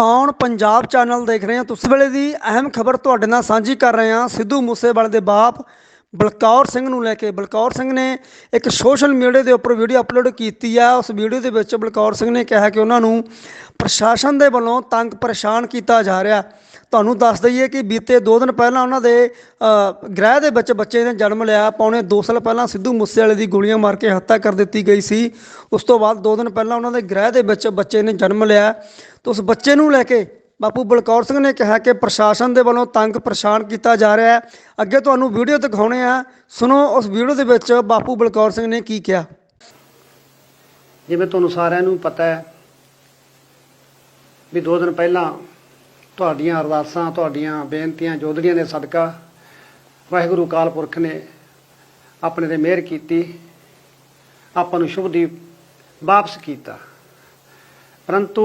ਆਉਣ ਪੰਜਾਬ ਚੈਨਲ ਦੇਖ ਰਹੇ ਹਾਂ। ਤੁਸੀਂ ਵੇਲੇ ਦੀ ਅਹਿਮ ਖਬਰ ਤੁਹਾਡੇ ਨਾਲ ਸਾਂਝੀ ਕਰ ਰਹੇ ਹਾਂ। ਸਿੱਧੂ ਮੂਸੇਵਾਲੇ ਦੇ ਬਾਪ ਬਲਕੌਰ ਸਿੰਘ ਨੂੰ ਲੈ ਕੇ। ਬਲਕੌਰ ਸਿੰਘ ਨੇ ਇੱਕ ਸੋਸ਼ਲ ਮੀਡੀਆ ਦੇ ਉੱਪਰ ਵੀਡੀਓ ਅਪਲੋਡ ਕੀਤੀ ਆ। ਉਸ ਵੀਡੀਓ ਦੇ ਵਿੱਚ ਬਲਕੌਰ ਸਿੰਘ ਨੇ ਕਿਹਾ ਕਿ ਉਹਨਾਂ ਨੂੰ ਪ੍ਰਸ਼ਾਸਨ ਦੇ ਵੱਲੋਂ ਤੰਗ ਪਰੇਸ਼ਾਨ ਕੀਤਾ ਜਾ ਰਿਹਾ। ਤੁਹਾਨੂੰ ਦੱਸ ਦਈਏ ਕਿ ਬੀਤੇ 2 ਦਿਨ ਪਹਿਲਾਂ ਉਹਨਾਂ ਦੇ ਗ੍ਰਹਿ ਦੇ ਵਿੱਚ ਬੱਚੇ ਨੇ ਜਨਮ ਲਿਆ। ਪੌਣੇ 2 ਸਾਲ ਪਹਿਲਾਂ ਸਿੱਧੂ ਮੂਸੇਵਾਲੇ ਦੀ ਗੋਲੀਆਂ ਮਾਰ ਕੇ ਹੱਤਿਆ ਕਰ ਦਿੱਤੀ ਗਈ ਸੀ। ਉਸ ਤੋਂ ਬਾਅਦ 2 ਦਿਨ ਪਹਿਲਾਂ ਉਹਨਾਂ ਦੇ ਗ੍ਰਹਿ ਦੇ ਵਿੱਚ ਬੱਚੇ ਨੇ ਜਨਮ ਲਿਆ। ਤਾਂ ਉਸ ਬੱਚੇ ਨੂੰ ਲੈ ਕੇ ਬਾਪੂ ਬਲਕੌਰ ਸਿੰਘ ਨੇ ਕਿਹਾ ਕਿ ਪ੍ਰਸ਼ਾਸਨ ਦੇ ਵੱਲੋਂ ਤੰਗ ਪਰੇਸ਼ਾਨ ਕੀਤਾ ਜਾ ਰਿਹਾ ਹੈ। ਅੱਗੇ ਤੁਹਾਨੂੰ ਵੀਡੀਓ ਦਿਖਾਉਣੇ ਆ ਸੁਣੋ ਉਸ ਵੀਡੀਓ ਦੇ ਵਿੱਚ ਬਾਪੂ ਬਲਕੌਰ ਸਿੰਘ ਨੇ ਕੀ ਕਿਹਾ। ਜਿਵੇਂ ਤੁਹਾਨੂੰ ਸਾਰਿਆਂ ਨੂੰ ਪਤਾ ਹੈ ਵੀ ਦੋ ਦਿਨ ਪਹਿਲਾਂ ਤੁਹਾਡੀਆਂ ਅਰਦਾਸਾਂ, ਤੁਹਾਡੀਆਂ ਬੇਨਤੀਆਂ ਜੋਦੜੀਆਂ ਦੇ ਸਦਕਾ ਵਾਹਿਗੁਰੂ ਕਾਲ ਪੁਰਖ ਨੇ ਆਪਣੇ ਤੇ ਮਿਹਰ ਕੀਤੀ, ਆਪਾਂ ਨੂੰ ਸ਼ੁਭਦੀਪ ਵਾਪਸ ਕੀਤਾ। ਪਰੰਤੂ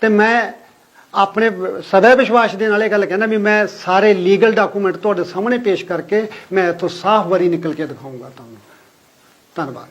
ਤੇ ਮੈਂ ਆਪਣੇ ਵ- ਸਦਾ ਵਿਸ਼ਵਾਸ ਦੇ ਨਾਲ ਇਹ ਗੱਲ ਕਹਿੰਦਾ ਵੀ ਮੈਂ ਸਾਰੇ ਲੀਗਲ ਡਾਕੂਮੈਂਟ ਤੁਹਾਡੇ ਸਾਹਮਣੇ ਪੇਸ਼ ਕਰਕੇ ਮੈਂ ਇੱਥੋਂ ਸਾਫ਼ ਵਰੀ ਨਿਕਲ ਕੇ ਦਿਖਾਊਂਗਾ ਤੁਹਾਨੂੰ। ਧੰਨਵਾਦ।